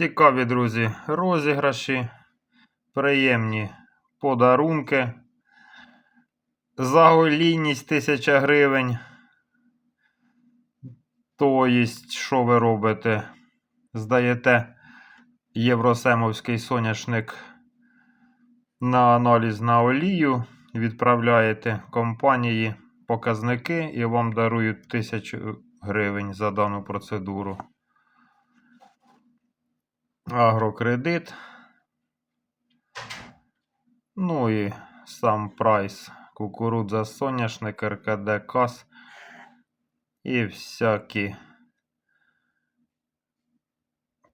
Цікаві, друзі, розіграші, приємні подарунки. Заголінність 1000 гривень. Тобто, що ви робите? Здаєте євросемовський соняшник на аналіз на олію, відправляєте компанії показники і вам дарують 1000 гривень за дану процедуру. Агрокредит. Ну і сам прайс. Кукурудза соняшник, РКД КАС і всякі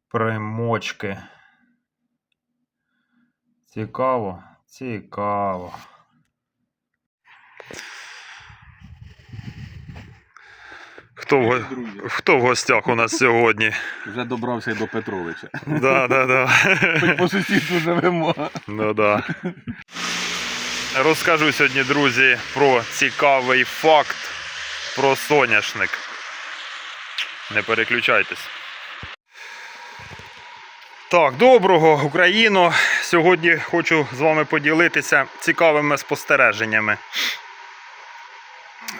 примочки. Цікаво, цікаво. Хто в, хто в гостях у нас сьогодні? вже добрався й до Петровича. Да, да, да. По сусідству живемо. Ну да. Розкажу сьогодні, друзі, про цікавий факт про соняшник. Не переключайтесь. Так, доброго Україно! Сьогодні хочу з вами поділитися цікавими спостереженнями.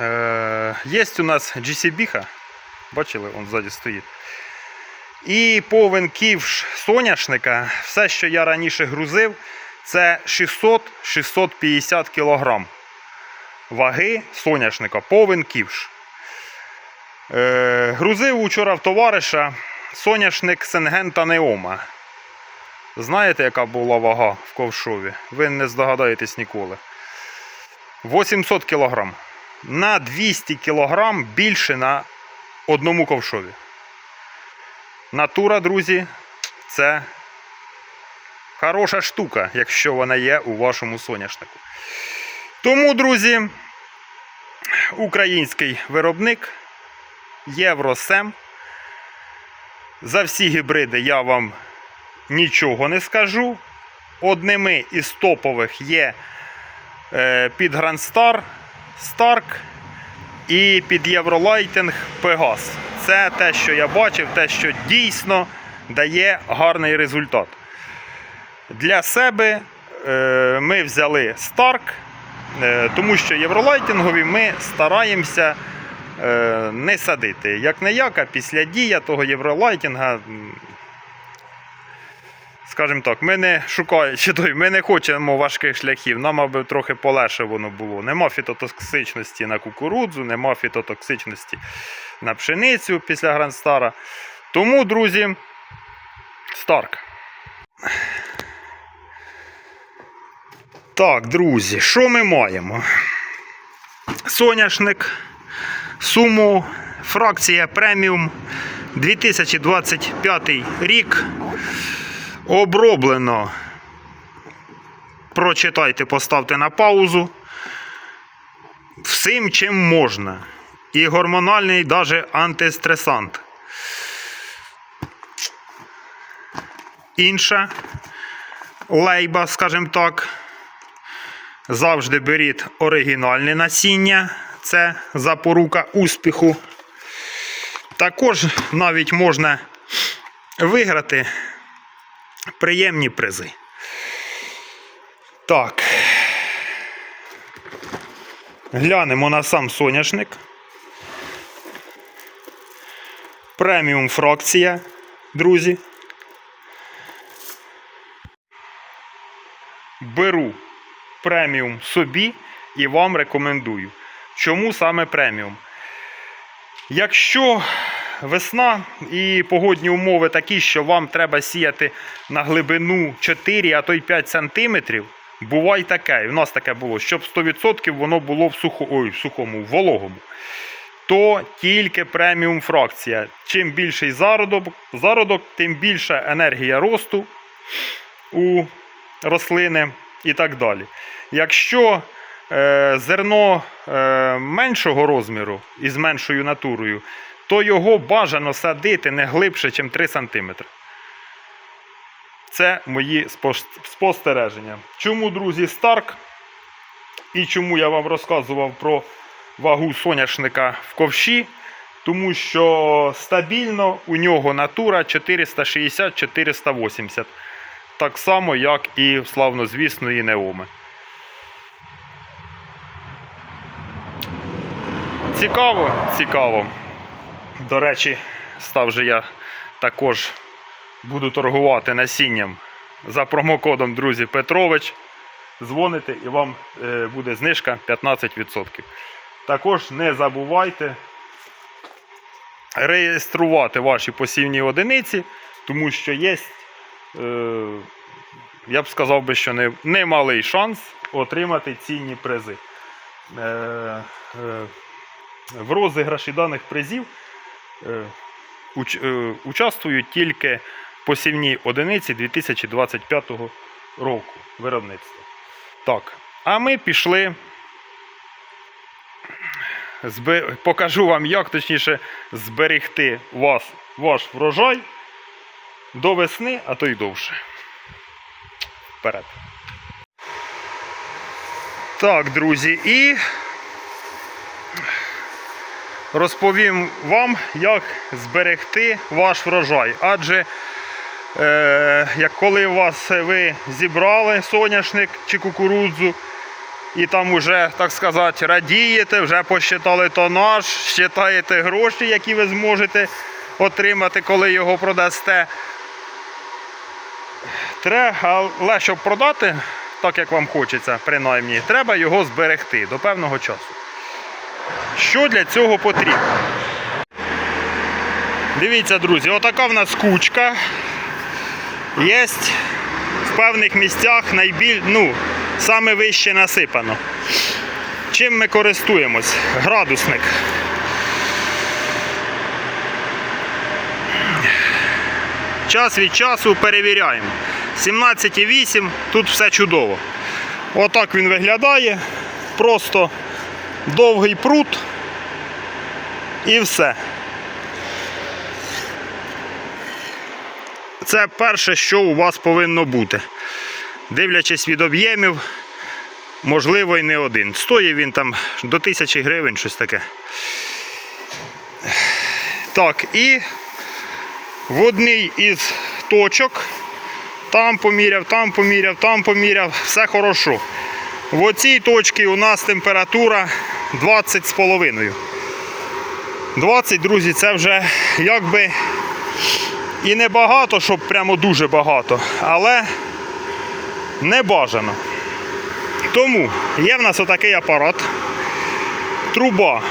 Е, є у нас GCB, бачили, он ззаді стоїть. І повен ківш соняшника, все, що я раніше грузив, це 600-650 кг ваги соняшника, повен ківш. Е, грузив учора в товариша соняшник Сенгента Неома. Знаєте, яка була вага в ковшові? Ви не здогадаєтесь ніколи. 800 кг. На 200 кг більше на одному ковшові. Натура, друзі, це хороша штука, якщо вона є у вашому соняшнику. Тому, друзі, український виробник Євросем. За всі гібриди я вам нічого не скажу. Одними із топових є е, під Грандстар Старк і під Євролайтинг Пегас. Це те, що я бачив, те, що дійсно дає гарний результат. Для себе е, ми взяли Старк, е, тому що євролайтингові ми стараємося е, не садити. Як не як, а після дія того євролайтинга. Скажімо так, ми не шукаємо, той, ми не хочемо важких шляхів, нам аби трохи полегше воно було. Нема фітотоксичності на кукурудзу, нема фітотоксичності на пшеницю після Грандстара. Тому, друзі, Старк. Так, друзі, що ми маємо? Соняшник, Сумо, фракція преміум 2025 рік. Оброблено. Прочитайте, поставте на паузу. Всім чим можна. І гормональний даже антистресант. Інша лейба, скажімо так. Завжди беріть оригінальне насіння. Це запорука успіху. Також навіть можна виграти приємні призи. Так. Глянемо на сам соняшник. Преміум фракція, друзі. Беру преміум собі і вам рекомендую. Чому саме преміум? Якщо весна і погодні умови такі, що вам треба сіяти на глибину 4, а то й 5 см, буває таке, і в нас таке було, щоб 100% воно було в, сухо, ой, в сухому, в вологому, то тільки преміум фракція. Чим більший зародок, зародок, тим більша енергія росту у рослини і так далі. Якщо е, зерно е, меншого розміру і з меншою натурою, то його бажано садити не глибше, ніж 3 см. Це мої спостереження. Чому, друзі, Старк? І чому я вам розказував про вагу соняшника в ковші? тому що стабільно у нього натура 460-480. Так само, як і в славнозвісної Неоми. Цікаво, цікаво. До речі, став же я також буду торгувати насінням за промокодом друзі Петрович. Дзвоните і вам е, буде знижка 15%. Також не забувайте реєструвати ваші посівні одиниці, тому що є, е, я б сказав би, що не, немалий шанс отримати цінні призи. Е, в розіграші даних призів участвують тільки посівні одиниці 2025 року виробництва. Так, а ми пішли. Збе... Покажу вам, як точніше зберегти вас, ваш врожай до весни, а то й довше. Вперед. Так, друзі, і розповім вам, як зберегти ваш врожай. Адже е, як коли вас ви зібрали соняшник чи кукурудзу, і там уже, так сказати, радієте, вже посчитали тонаж, считаєте гроші, які ви зможете отримати, коли його продасте. Треба, але щоб продати, так як вам хочеться, принаймні, треба його зберегти до певного часу. Що для цього потрібно? Дивіться, друзі, отака в нас кучка. Є в певних місцях найбіль, ну, саме вище насипано. Чим ми користуємось? Градусник. Час від часу перевіряємо. 17,8, тут все чудово. Отак він виглядає. Просто довгий прут і все. Це перше, що у вас повинно бути. Дивлячись від об'ємів, можливо, і не один. Стоїть він там до 1000 гривень, щось таке. Так, і в одній із точок там поміряв, там поміряв, там поміряв, все хорошо. В оцій точці у нас температура 20,5. 20, друзі, це вже якби і не багато, щоб прямо дуже багато, але не бажано. Тому є в нас отакий апарат, труба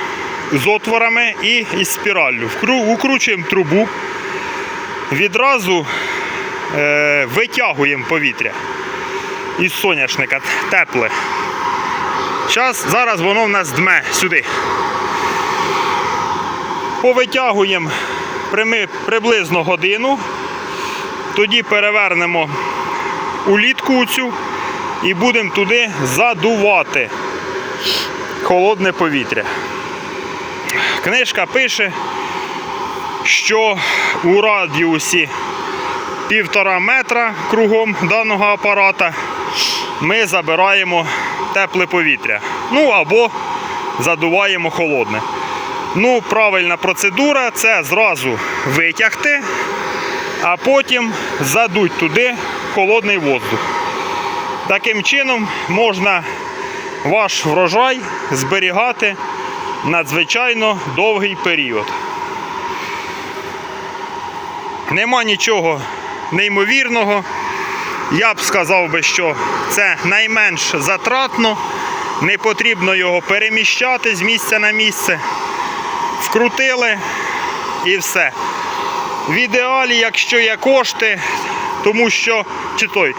з отворами і із спіраллю. Укручуємо трубу, відразу е, витягуємо повітря із соняшника тепле. Щас, зараз воно в нас дме сюди. Повитягуємо приблизно годину, тоді перевернемо улітку цю і будемо туди задувати холодне повітря. Книжка пише, що у радіусі півтора метра кругом даного апарата ми забираємо тепле повітря. Ну або задуваємо холодне. Ну, правильна процедура це зразу витягти, а потім задуть туди холодний воздух. Таким чином можна ваш врожай зберігати надзвичайно довгий період. Нема нічого неймовірного. Я б сказав би, що це найменш затратно, не потрібно його переміщати з місця на місце. Вкрутили і все. В ідеалі, якщо є кошти, тому що чи той,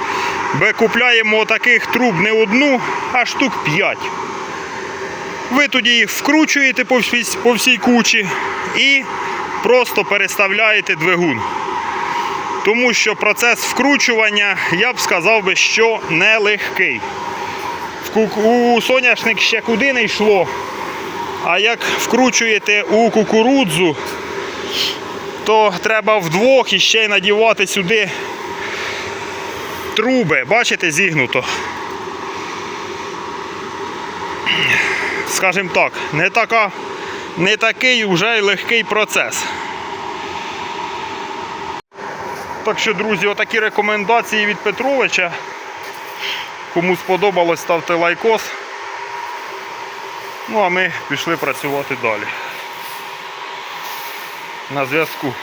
ми купляємо таких труб не одну, а штук 5. Ви тоді їх вкручуєте по всій, по всій кучі і просто переставляєте двигун. Тому що процес вкручування, я б сказав би, що нелегкий. У соняшник ще куди не йшло. А як вкручуєте у кукурудзу, то треба вдвох і ще й надівати сюди труби. Бачите, зігнуто. Скажімо так, не така не такий вже й легкий процес. Так що, друзі, отакі рекомендації від Петровича. Кому сподобалось, ставте лайкос. Ну а ми пішли працювати далі. На зв'язку.